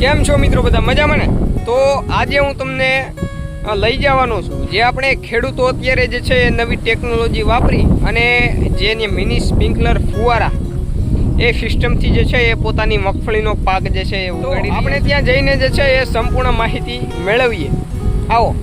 કેમ છો મિત્રો બધા? મજામાં ને? તો આજે હું તમને લઈ જવાનો છું. જે આપણે ખેડૂતો અત્યારે જે છે એ નવી ટેકનોલોજી વાપરી અને જેની મિની સ્પ્રિંકલર ફુવારા એ સિસ્ટમથી જે છે એ પોતાની મગફળીનો પાક જે છે એ આપણે ત્યાં જઈને જે છે એ સંપૂર્ણ માહિતી મેળવીએ. આવો.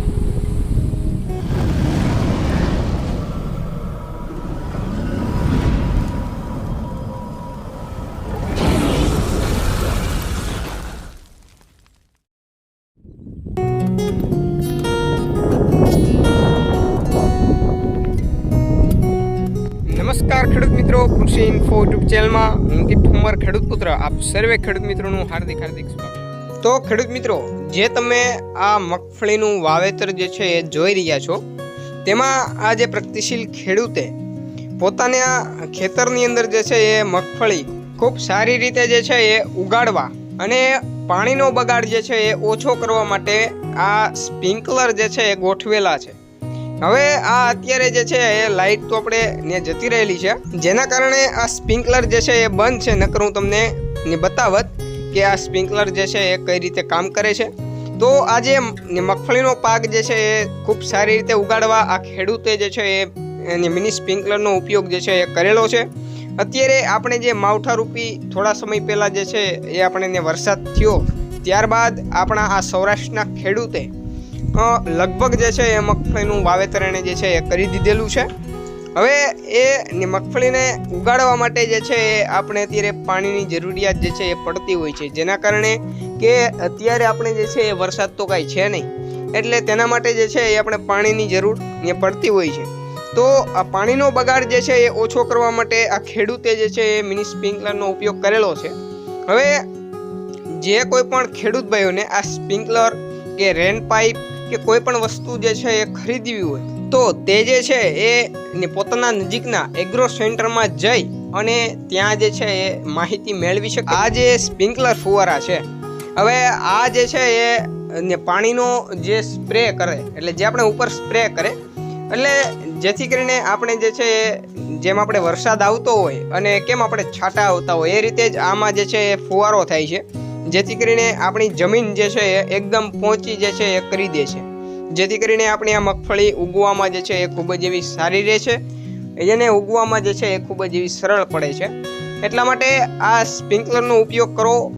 નમસ્કાર ખેડૂત મિત્રો, કૃષિ ઇન્ફો યુટ્યુબ ચેનલમાં હું દીપ ઠુમર, ખેડૂત પુત્ર. આપ સર્વે ખેડૂત મિત્રોનું હાર્દિક હાર્દિક સ્વાગત. તો ખેડૂત મિત્રો, જે તમે આ મગફળીનું વાવેતર જે છે એ જોઈ રહ્યા છો, તેમાં આ જે પ્રગતિશીલ ખેડૂતે પોતાના ખેતરની અંદર જે છે એ મગફળી ખૂબ સારી રીતે જે છે એ ઉગાડવા અને પાણીનો બગાડ જે છે એ ઓછો કરવા માટે આ સ્પ્રિંકલર જે છે એ ગોઠવેલા છે. હવે આ અત્યારે જે છે, એ લાઇટ તો આપણે ને જતી રહેલી છે. જેના કારણે આ સ્પ્રિંકલર જે છે, એ બંધ છે. નકર હું તમને ને બતાવત કે આ સ્પ્રિંકલર જે છે, એ કઈ રીતે કામ કરે છે. તો આજે જે મગફળીનો પાક જે છે, એ ખૂબ સારી રીતે ઉગાડવા આ ખેડૂતે જે છે, એ એની મિની સ્પ્રિંકલરનો ઉપયોગ જે છે, એ કરેલો છે. અત્યારે આપણે જે માવઠારૂપી થોડા સમય પહેલાં જે છે, એ આપણને વરસાદ થયો. ત્યારબાદ આપણા આ સૌરાષ્ટ્રના ખેડૂતે લગભગ જે છે એ મગફળીનું વાવેતર એણે જે છે એ કરી દીધેલું છે. હવે એ મગફળીને ઉગાડવા માટે જે છે એ આપણે અત્યારે પાણીની જરૂરિયાત જે છે એ પડતી હોય છે. જેના કારણે કે અત્યારે આપણે જે છે એ વરસાદ તો કાંઈ છે નહીં. એટલે તેના માટે જે છે એ આપણે પાણીની જરૂર ને પડતી હોય છે. તો આ પાણીનો બગાડ જે છે એ ઓછો કરવા માટે આ ખેડૂતે જે છે એ મિની સ્પ્રિંકલરનો ઉપયોગ કરેલો છે. હવે જે કોઈ પણ ખેડૂત ભાઈઓને આ સ્પ્રિંકલર કે રેન પાઇપ કે કોઈ પણ વસ્તુ જે છે એ ખરીદવી હોય, તો તે જે છે એ પોતાના નજીકના એગ્રો સેન્ટરમાં જઈ અને ત્યાં જે છે એ માહિતી મેળવી શકે. આ જે સ્પ્રિંકલર ફુવારા છે, હવે આ જે છે એ પાણીનો જે સ્પ્રે કરે, એટલે જે આપણે ઉપર સ્પ્રે કરે, એટલે જેથી કરીને આપણે જે છે એ જેમ આપણે વરસાદ આવતો હોય અને કેમ આપણે છાંટા આવતા હોય, એ રીતે જ આમાં જે છે એ ફુવારો થાય છે. જેથી કરીને આપણી જમીન જે છે એ એકદમ પહોંચી જે છે એ કરી દે છે. જેથી કરીને આપણી આ મગફળી ઉગવામાં જે છે એ ખૂબ જ એવી સારી રહે છે. એને ઉગવામાં જે છે એ ખૂબ જ એવી સરળ પડે છે. એટલા માટે આ સ્પ્રિંકલરનો ઉપયોગ કરો.